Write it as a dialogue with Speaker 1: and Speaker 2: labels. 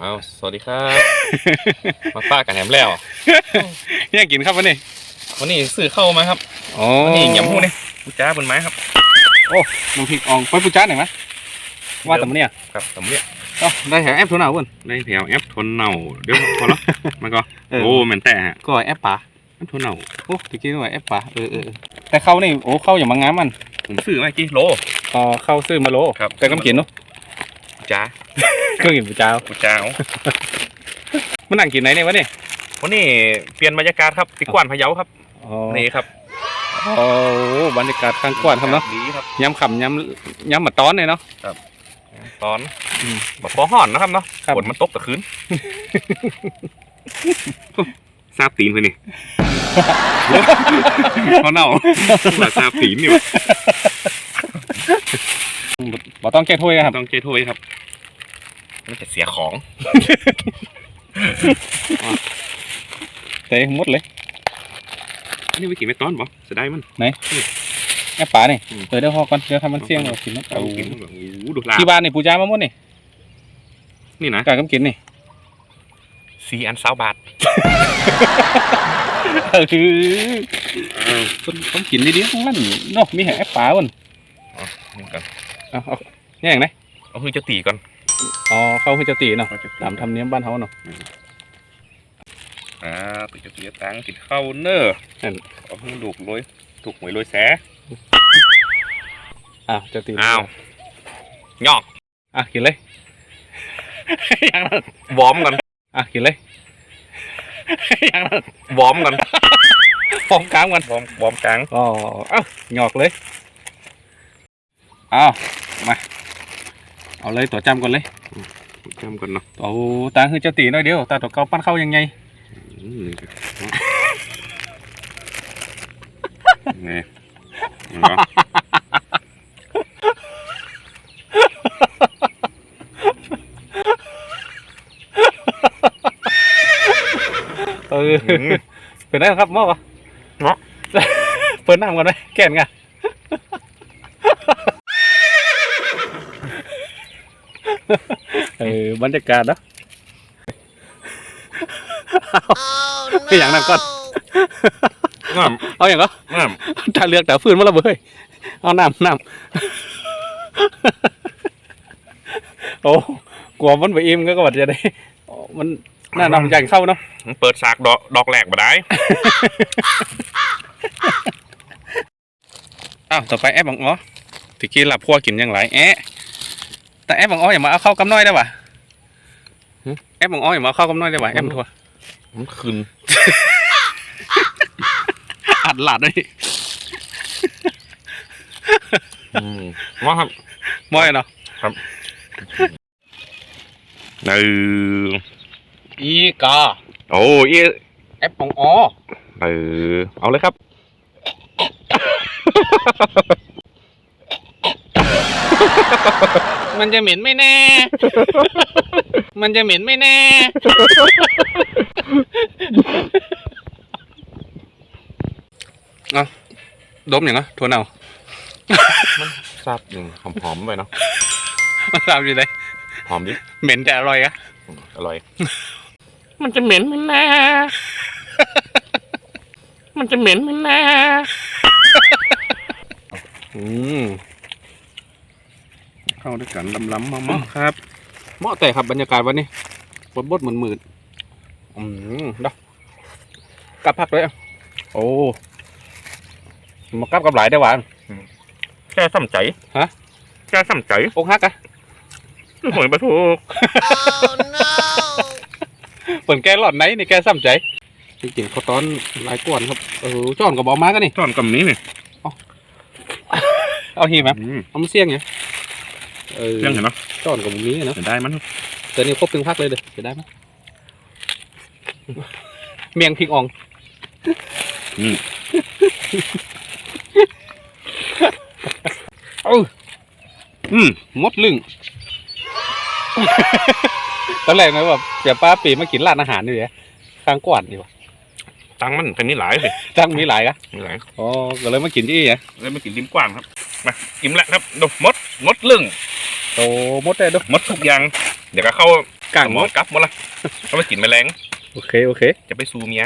Speaker 1: เอาสวัสดีครับ มาป้ากันแหนมแล้ว
Speaker 2: เนี่ยกินครับวันนี้
Speaker 1: วันนี้ซื้อเข้ามาครับ
Speaker 2: อ๋อ
Speaker 1: วันนี้ยำหูนี่กูจ้าบนไม้ครับ
Speaker 2: น้ำพริกอ่องไปปูจ้าหน่อยไหมว่าแต่มันเนี่ย
Speaker 1: กับสำเร็จ
Speaker 2: อ๋อได้แถวแอปโทนเอาเว้น
Speaker 3: ได้แถวแอปทนเน่าเดี๋ยวพอละมันก็
Speaker 2: เออ
Speaker 3: โอ้แม่นแต่ฮะ
Speaker 2: ก็แอปป่า
Speaker 3: แอปทนเน่า
Speaker 2: โอ้ตะกี้ว่าแอปป่าเออเออเออแต่เข้านี่โอ้เข้าอย่างมางามมัน
Speaker 3: ผมซื้อมากี่โล
Speaker 2: อ๋อเข้าซื้อมาโล
Speaker 1: ครับ
Speaker 2: แต่ก็ไม่กินเนาะ
Speaker 1: กูจ้า
Speaker 2: ก็กินปูจ้า
Speaker 1: กูจ้าเอา
Speaker 2: มันนั่งกินไหนเนี่ยวะเนี่ย
Speaker 1: วันนี้เปลี่ยนบรรยากาศครับติกวนพะเยาครับ
Speaker 2: อ๋อ
Speaker 1: นี่ครับ
Speaker 2: โอ้บรรยากาศข้างกว้านครับเนาะ
Speaker 1: ดีครับ
Speaker 2: ย้ำขำย้ำย้ำมาตอนเลยเนาะ
Speaker 1: ตอน
Speaker 2: อืม
Speaker 1: แบบพอห่อนนะครับเนาะ
Speaker 2: ครับ
Speaker 1: ฝนมันตกตะคืน
Speaker 3: ซาบตีนเพื่อนนี่ทนเน่ามาซาบตีนนี่วะ
Speaker 2: บ่ต้องแก้ถ้วยครับ
Speaker 3: ต้องเจถ้วยครับ
Speaker 1: มันจะเสียของ
Speaker 2: เตะหมดเลย
Speaker 3: อันนี้ไปกินไม่ต้อนบ่จะได้มัน
Speaker 2: แอปป่านี่
Speaker 3: อืม
Speaker 2: เดี๋ยวเดี๋ยวพอก่อนเดี๋ยวทำมันเสี่ยงเรากินมัน
Speaker 3: เอา
Speaker 2: เอา
Speaker 3: กินมันแบบโอ้โหดูลาบ
Speaker 2: ที่บ้านนี่ปูจ้ามาหมดนี่
Speaker 3: นี่นะ
Speaker 2: กาก็กินนี่
Speaker 1: ซีอันสาวบาท
Speaker 2: เออคือคนต้องกินดีๆทั้งนั้นเนาะมีแห่แอปป่าวัน
Speaker 1: นี่กัน
Speaker 2: เอาเอาเนี่ยอย่างไร
Speaker 1: เอาคือจะตีก่อน
Speaker 2: อ๋อเข้าคือเจ้าตีเนาะ
Speaker 3: เราจะ
Speaker 2: ตามธรรมเนียมบ้านเขาเนาะ
Speaker 3: อ่าไปจะเสียตังค์กินข้าวเนอร์
Speaker 2: นั่น
Speaker 3: เอาเพิ่งดูกโรยถูกหวยโรยแส
Speaker 2: อ้าวเจ้าตี
Speaker 1: อ้าวงอก
Speaker 2: อะกินเลยอย่างนั้น
Speaker 1: วอร์มกัน
Speaker 2: อะกินเลยอย่างนั้น
Speaker 1: วอร์มกัน
Speaker 2: ฟองกลางกัน
Speaker 1: วอร์มวอร์มกลาง
Speaker 2: อ๋อเอ้าหยอกเลยเอามา เอาเลยตัวจำก่อนเลย
Speaker 3: จำก่อนเนาะ
Speaker 2: เอาตังคือเจ้าตีหน้อยเดียวตาตัวเก่าปั้นเข้ายังไง
Speaker 3: อืมนี่เห็นปะ
Speaker 2: เออเป็นได้ครับหม้อปะ
Speaker 1: เนาะ
Speaker 2: เปิดน้ำกันไหมแก่นไง เออบรรยากาศเนอะเอาอย่างนั้นก่อน
Speaker 1: งาม
Speaker 2: เอาอย่างก็
Speaker 1: งาม
Speaker 2: ถ้าเลือกแต่ฟืนมาและเบ้ยเอาน้ำน้ำโอ้กลัวมันไปอิ่มก็ก็ว่าจะได้อ๋อมันน่านำใหญ่เข้าเนาะ
Speaker 1: มันเปิดฉากดอกดอกแหลกมาได้
Speaker 2: อ้าวต่อไปแอปบังอ้อตะกี้หลับพัวกินอย่างไรแอะ แต่แอปบังอ้ออย่ามาเอาเข้ากำน้อยได้ปะแอปบังอ้ออย่ามาเอาเข้ากำน้อยได้ปะแอปมันทัว
Speaker 1: มันคืน
Speaker 2: อัดหลาดเลย
Speaker 1: อืมว่าครับ
Speaker 2: ม้อยเนาะ
Speaker 1: เออ
Speaker 2: อีกา
Speaker 1: โอ้ย
Speaker 2: แอปบังอ้อ
Speaker 1: เออเอาเลยครับ
Speaker 2: มันจะเหม็นไม่แน่ มันจะเหม็นไม่แน่ เอาดมอย่างก็ทวนเอา
Speaker 1: ทราบหนึ่งหอมหอมๆไปเนาะ
Speaker 2: มันทราบอยู่เลย
Speaker 1: หอมดิ
Speaker 2: เหม็นแต่อร่อยอะ
Speaker 1: อืมอร่อย
Speaker 2: มันจะเหม็นไม่แน่ มันจะเหม็นไม่แน่ อืม
Speaker 3: เข้าด้วยกันลำๆมา
Speaker 2: อ๋อ
Speaker 3: มา
Speaker 2: ครับเหมาะแต่ครับบรรยากาศวันนี้บดบดๆหมืนๆอืมเนาะกลับพักเลยอะโอ้มากลับกับหลายได้หวาน
Speaker 1: แค่ซ้ำใจ
Speaker 2: ฮะ
Speaker 1: แค่ซ้ำใจ
Speaker 2: อกหักอะ
Speaker 1: หวยปลาทูก
Speaker 2: เปิ่นแกหลอดไหนนี่แกซ้ำใจจริงๆเขาตอนหลายกวนครับเออจ้อนกับบอมากันนี่
Speaker 3: ตอนกำนี้นี่
Speaker 2: เอาหีบไหม
Speaker 3: อืม
Speaker 2: เอามาเสี่ยงไง เออ
Speaker 3: ยังเห็นเนาะ
Speaker 2: จ้อนกับบุนี้เนาะ
Speaker 3: จะได้มัน
Speaker 2: แต่นี่ครบถึงพักเลยเด้อจะได้ไหมเมียงพริกอ่อง
Speaker 3: อืม
Speaker 2: เอ้า
Speaker 3: อืม
Speaker 2: มดลึงตอนแรกนะแบบเดี๋ยวป้าปีมากินร้านอาหารนี่เลยข้างกวาดดีกว่า
Speaker 1: ตังค์มันเป็นนี่หลายสิ
Speaker 2: จังมีหลายกะ
Speaker 1: มีหลาย
Speaker 2: อ๋อก็เลยมากินที่นี่ไง
Speaker 1: เลยมากินริมกว้างครับมากินแล้วครับดูมดมดลึง
Speaker 2: โตมดได้ด้วย
Speaker 1: มดทุกอย่าง เดี๋ยวก็เข้า
Speaker 2: กลาง
Speaker 1: สม
Speaker 2: หม
Speaker 1: อง
Speaker 2: ด
Speaker 1: กลับหมดละเอาไปกินแมลง
Speaker 2: โอเคโอเค
Speaker 1: จะไปซูเมีย